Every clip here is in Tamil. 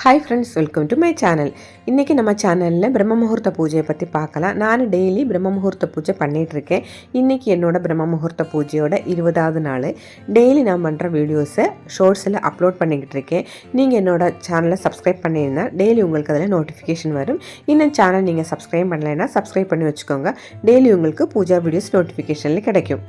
Hi friends welcome to my channel இன்றைக்கி நம்ம சேனலில் பிரம்ம முகூர்த்த பூஜையை பற்றி பார்க்கலாம். நான் டெய்லி பிரம்ம முகூர்த்த பூஜை பண்ணிகிட்ருக்கேன் இன்றைக்கி என்னோட பிரம்ம முகூர்த்த பூஜையோட இருபதாவது நாள். டெய்லி நான் பண்ணுற வீடியோஸை ஷோர்ட்ஸில் அப்லோட் பண்ணிக்கிட்டு இருக்கேன். நீங்கள் என்னோட சேனலை சப்ஸ்கிரைப் பண்ணியிருந்தால் டெய்லி உங்களுக்கு அதில் நோட்டிஃபிகேஷன் வரும். இன்னும் சேனல் நீங்கள் சப்ஸ்கிரைப் பண்ணலைன்னா சப்ஸ்கிரைப் பண்ணி வச்சுக்கோங்க. டெய்லி உங்களுக்கு பூஜா வீடியோஸ் நோட்டிஃபிகேஷனில் கிடைக்கும்.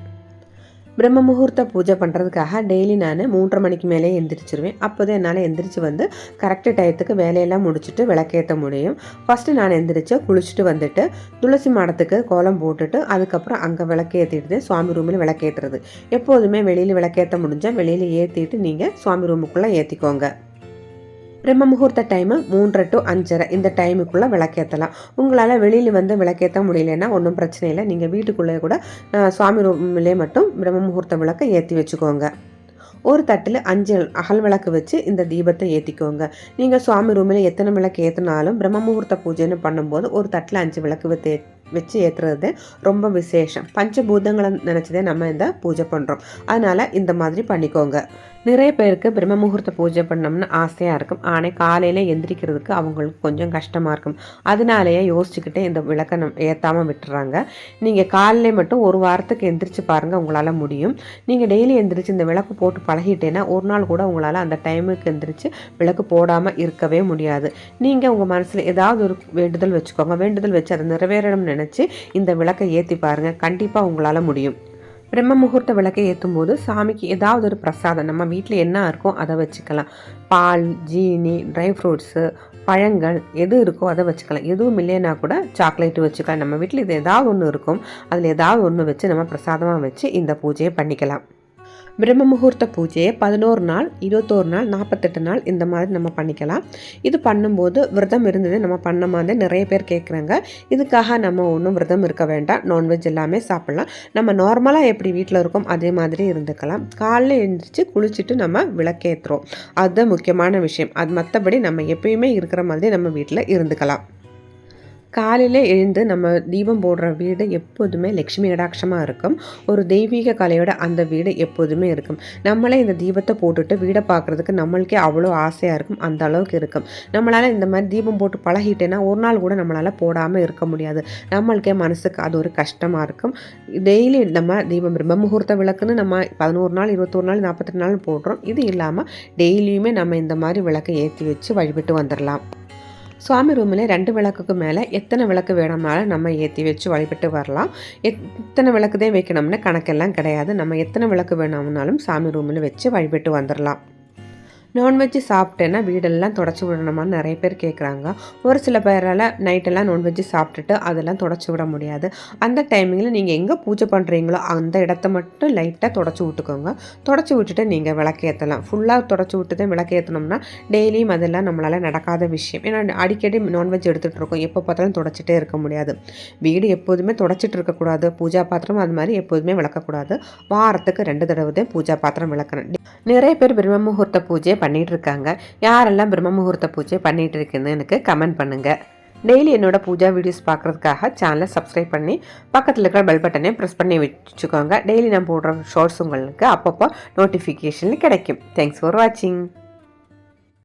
பிரம்ம முகூர்த்த பூஜை பண்ணுறதுக்காக டெய்லி நான் மூன்றரை மணிக்கு மேலே எந்திரிச்சிருவேன். அப்போ தான் என்னால் எந்திரிச்சு வந்து கரெக்டு டயத்துக்கு வேலையெல்லாம் முடிச்சுட்டு விளக்கேற்ற முடியும். ஃபஸ்ட்டு நான் எந்திரிச்சு குளிச்சுட்டு வந்துட்டு துளசி மாடத்துக்கு கோலம் போட்டுட்டு அதுக்கப்புறம் அங்கே விளக்கேற்றிட்டு சுவாமி ரூமில் விளக்கேற்றுறது எப்போதுமே வெளியில் விளக்கேற்ற முடிஞ்சால் வெளியில் ஏற்றிட்டு நீங்கள் சுவாமி ரூமுக்குள்ளே ஏற்றிக்கோங்க பிரம்ம முகூர்த்த டைமு மூன்றரை டு அஞ்சரை. இந்த டைமுக்குள்ளே விளக்கேற்றலாம் உங்களால் வெளியில் வந்து விளக்கேற்ற முடியலன்னா ஒன்றும் பிரச்சனை இல்லை. நீங்கள் வீட்டுக்குள்ளே கூட சுவாமி ரூம்லேயே மட்டும் பிரம்ம முகூர்த்த விளக்கை ஏற்றி வச்சுக்கோங்க. ஒரு தட்டில் அஞ்சு அகல் விளக்கு வச்சு இந்த தீபத்தை ஏற்றிக்கோங்க நீங்கள் சுவாமி ரூமில் எத்தனை விளக்கு ஏற்றினாலும் பிரம்ம முகூர்த்த பூஜைன்னு பண்ணும்போது ஒரு தட்டில் அஞ்சு விளக்கு வச்சு வச்சு ஏற்றுறது ரொம்ப விசேஷம். பஞ்சபூதங்களை நினச்சதே நம்ம இந்த பூஜை பண்ணுறோம் அதனால் இந்த மாதிரி பண்ணிக்கோங்க. நிறைய பேருக்கு பிரம்ம முகூர்த்த பூஜை பண்ணோம்னு ஆசையாக இருக்கும். ஆனால் காலையில் எந்திரிக்கிறதுக்கு அவங்களுக்கு கொஞ்சம் கஷ்டமாக இருக்கும். அதனாலேயே யோசிச்சுக்கிட்டே இந்த விளக்கை நம் ஏற்றாமல் விட்டுறாங்க. நீங்கள் காலையிலே மட்டும் ஒரு வாரத்துக்கு எந்திரிச்சு பாருங்கள் உங்களால் முடியும். நீங்கள் டெய்லி எந்திரிச்சு இந்த விளக்கு போட்டு பழகிட்டேன்னா ஒரு நாள் கூட உங்களால் அந்த டைமுக்கு எந்திரிச்சு விளக்கு போடாமல் இருக்கவே முடியாது. நீங்கள் உங்கள் மனசில் ஏதாவது ஒரு வேண்டுதல் வச்சுக்கோங்க. வேண்டுதல் வச்சு அதை நிறைவேறணும்னு நினச்சி இந்த விளக்கை ஏற்றி பாருங்கள் கண்டிப்பாக உங்களால் முடியும். பிரம்ம முகூர்த்த விளக்கை ஏற்றும் போது சாமிக்கு ஏதாவது ஒரு பிரசாதம் நம்ம வீட்டில் என்ன இருக்கோ அதை வச்சுக்கலாம். பால் ஜீனி ட்ரை ஃப்ரூட்ஸு பழங்கள் எது இருக்கோ அதை வச்சுக்கலாம். எதுவும் இல்லைன்னா கூட சாக்லேட்டு வச்சுக்கலாம். நம்ம வீட்டில் இது ஏதாவது ஒன்று இருக்கும். அதில் ஏதாவது ஒன்று வச்சு நம்ம பிரசாதமாக வச்சு இந்த பூஜையை பண்ணிக்கலாம். பிரம்ம முகூர்த்த பூஜையை பதினோரு நாள் இருபத்தோரு நாள் நாற்பத்தெட்டு நாள் இந்த மாதிரி நம்ம பண்ணிக்கலாம். இது பண்ணும்போது விரதம் இருந்தது நம்ம பண்ண மாதிரி நிறைய பேர் கேட்குறாங்க. இதுக்காக நம்ம ஒன்றும் விரதம் இருக்க வேண்டாம் நான்வெஜ் எல்லாமே சாப்பிட்லாம். நம்ம நார்மலாக எப்படி வீட்டில் இருக்கோம் அதே மாதிரி இருந்துக்கலாம். காலைல எழுந்திரிச்சு குளிச்சுட்டு நம்ம விளக்கேற்றுறோம் அதுதான் முக்கியமான விஷயம். அது மற்றபடி நம்ம எப்பயுமே இருக்கிற மாதிரி நம்ம வீட்டில் இருந்துக்கலாம். காலையில் எழுந்து நம்ம தீபம் போடுற வீடு எப்போதுமே லக்ஷ்மி கடாட்சமாக இருக்கும். ஒரு தெய்வீக கலையோட அந்த வீடு எப்போதுமே இருக்கும். நம்மளே இந்த தீபத்தை போட்டுட்டு வீடை பார்க்குறதுக்கு நம்மளுக்கே அவ்வளோ ஆசையாக இருக்கும். அந்த அளவுக்கு இருக்கும். நம்மளால் இந்த மாதிரி தீபம் போட்டு பழகிட்டேன்னா ஒரு நாள் கூட நம்மளால் போடாமல் இருக்க முடியாது. நம்மளுக்கே மனசுக்கு அது ஒரு கஷ்டமாக இருக்கும். டெய்லி நம்ம தீபம் பிரம்ம முகூர்த்த விளக்குன்னு நம்ம பதினோரு நாள் இருபத்தொரு நாள் நாற்பத்தெட்டு நாள் போடுறோம். இது இல்லாமல் டெய்லியுமே நம்ம இந்த மாதிரி விளக்கை ஏற்றி வச்சு வழிபட்டு வந்துடலாம் சுவாமி ரூமில் ரெண்டு விளக்குக்கு மேலே எத்தனை விளக்கு வேணும்னாலும் நம்ம ஏற்றி வச்சு வழிபட்டு வரலாம். எத்தனை விளக்கு தான் வைக்கணும்னு கணக்கெல்லாம் கிடையாது. நம்ம எத்தனை விளக்கு வேணும்னாலும் சாமி ரூமில் வச்சு வழிபட்டு வந்துடலாம் நான்வெஜ்ஜு சாப்பிட்டேன்னா வீடெல்லாம் தொடச்சி விடணுமான்னு நிறைய பேர் கேட்குறாங்க ஒரு சில பேரால் நைட்டெல்லாம் நான்வெஜ்ஜு சாப்பிட்டுட்டு அதெல்லாம் தொடச்சி விட முடியாது. அந்த டைமிங்கில் நீங்கள் எங்கே பூஜை பண்ணுறீங்களோ அந்த இடத்த மட்டும் லைட்டாக தொடச்சி விட்டுக்கோங்க. தொடச்சி விட்டுட்டு நீங்கள் விளக்கேற்றலாம் ஃபுல்லாக தொடச்சி விட்டு தான் விளக்கேற்றணும்னா டெய்லியும் அதெல்லாம் நம்மளால் நடக்காத விஷயம். ஏன்னா அடிக்கடி நான்வெஜ் எடுத்துகிட்டு இருக்கோம். எப்போ பார்த்தாலும் தொடச்சிட்டே இருக்க முடியாது. வீடு எப்போதுமே தொடச்சிட்டு இருக்கக்கூடாது பூஜா பாத்திரம் அது மாதிரி எப்போதுமே விளக்கக்கூடாது. வாரத்துக்கு ரெண்டு தடவை தான் பூஜா பாத்திரம் விளக்கணும். நிறைய பேர் பிரம்ம முகூர்த்த பூஜையை பண்ணிகிட்டு இருக்காங்க யாரெல்லாம் பிரம்ம முகூர்த்த பூஜை பண்ணிகிட்டு இருக்குன்னு எனக்கு கமெண்ட் பண்ணுங்கள் டெய்லி என்னோட பூஜா வீடியோஸ் பார்க்குறதுக்காக சேனலை சப்ஸ்கிரைப் பண்ணி பக்கத்தில் இருக்கிற பெல் பட்டனையும் ப்ரெஸ் பண்ணி வச்சுக்கோங்க. டெய்லி நான் போடுற ஷார்ட்ஸ் உங்களுக்கு அப்பப்போ நோட்டிஃபிகேஷன் கிடைக்கும். தேங்க்ஸ் ஃபார் வாட்சிங்